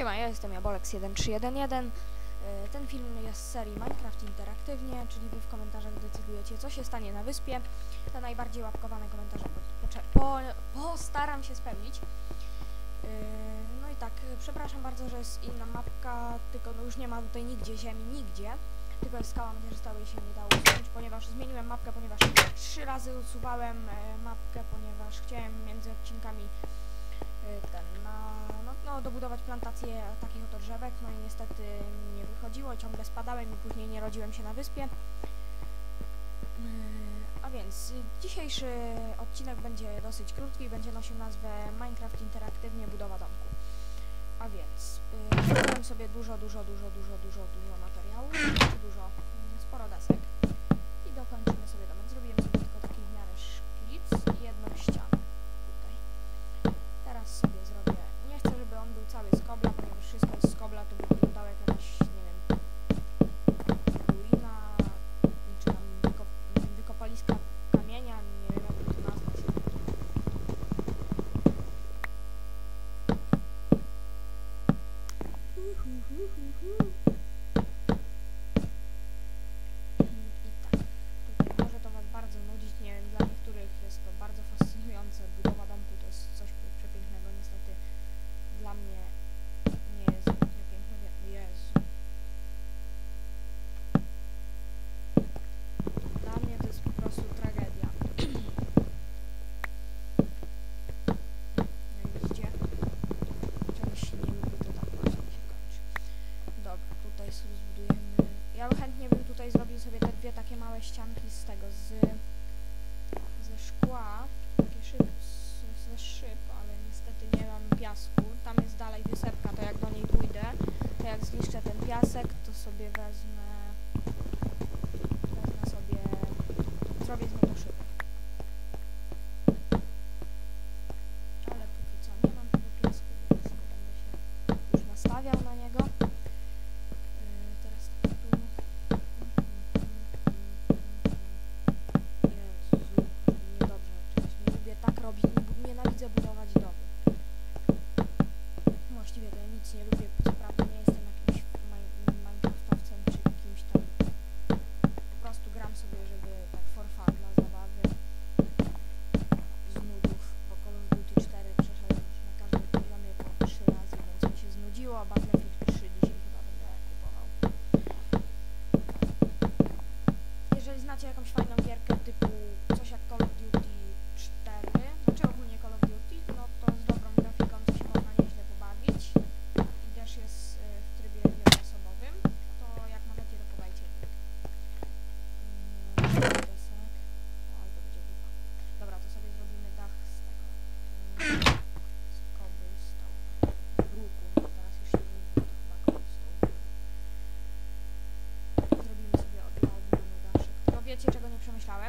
Siema, ja jestem Jabolex1311. E, Ten film jest z serii Minecraft Interaktywnie, czyli wy w komentarzach decydujecie, co się stanie na wyspie. Te najbardziej łapkowane komentarze po, postaram się spełnić. E, No i tak, przepraszam bardzo, że jest inna mapka, tylko no już nie ma tutaj nigdzie ziemi, nigdzie. Tylko jest skała i się nie dało usunąć, ponieważ zmieniłem mapkę, ponieważ trzy razy usuwałem e, mapkę, ponieważ chciałem między odcinkami ten, na, no, no, dobudować plantację takich oto drzewek, no i niestety nie wychodziło, ciągle spadałem i później nie rodziłem się na wyspie. Yy, A więc y, dzisiejszy odcinek będzie dosyć krótki, będzie nosił nazwę Minecraft Interaktywnie Budowa Domku. A więc yy, sobie dużo, dużo, dużo, dużo, dużo, dużo materiału, dużo, sporo desek i dokończymy sobie domek. Zrobiłem sobie tylko taki w miarę szkic i jedną ścianę tutaj. Teraz sobie zrobię. Nie chcę, żeby on był cały z kobla, ponieważ kobla, to wyglądało jak jakaś, nie wiem, ruina, czy tam wykop wykopaliska kamienia, nie wiem jak to nazwać. I tak, tutaj może to Was bardzo nudzić, nie wiem, dla niektórych jest to bardzo fascynujące, budowa domku to jest coś przepięknego, niestety dla mnie nie jest zbytnio piękne, wie- Jezu. Dla mnie to jest po prostu tragedia. Jak widzicie, czegoś się nie lubi, to tak właśnie się kończy. Dobra, tutaj sobie zbudujemy. Ja chętnie bym tutaj zrobił sobie te dwie takie małe ścianki z tego, z ze szkła, takie szyb, z, ze szyb, ale niestety nie mam piasku. Tam jest dalej wysepka, to jak do niej pójdę, to jak zniszczę ten piasek, to sobie wezmę, wezmę sobie, zrobię z niego. Ale póki co nie mam tego piasku, więc będę się już nastawiał na niego. Yy, teraz tak tu. Jezu, niedobrze czegoś. Nie lubię tak robić, nie, bu- nienawidzę budować domy. Właściwie to ja nic nie lubię, co prawda nie jestem jakimś maj- minecraftowcem czy kimś tam. Po prostu gram sobie, żeby tak for fun, dla zabawy. Z nudów, bo Call of Duty 4 przeszedłem już na każdym poziomie po 3 razy, więc mi się znudziło, a Battlefield 3 dzisiaj chyba będę kupował. Jeżeli znacie jakąś fajną gierkę typu coś jak Call of Duty 4, znaczy ogólnie Call of Duty, no to z dobrą grafiką to się można nieźle pobawić i też jest y, w trybie wieloosobowym, to jak możecie to podajcie link. Mm, desek. O, ale to będzie lipa. Dobra, to sobie zrobimy dach z tego. mm, Z cobblestone. Bruku, no teraz już się mówi, to chyba cobblestone. Zrobimy sobie od odmiany daszek. Tylko wiecie, czego nie przemyślałem?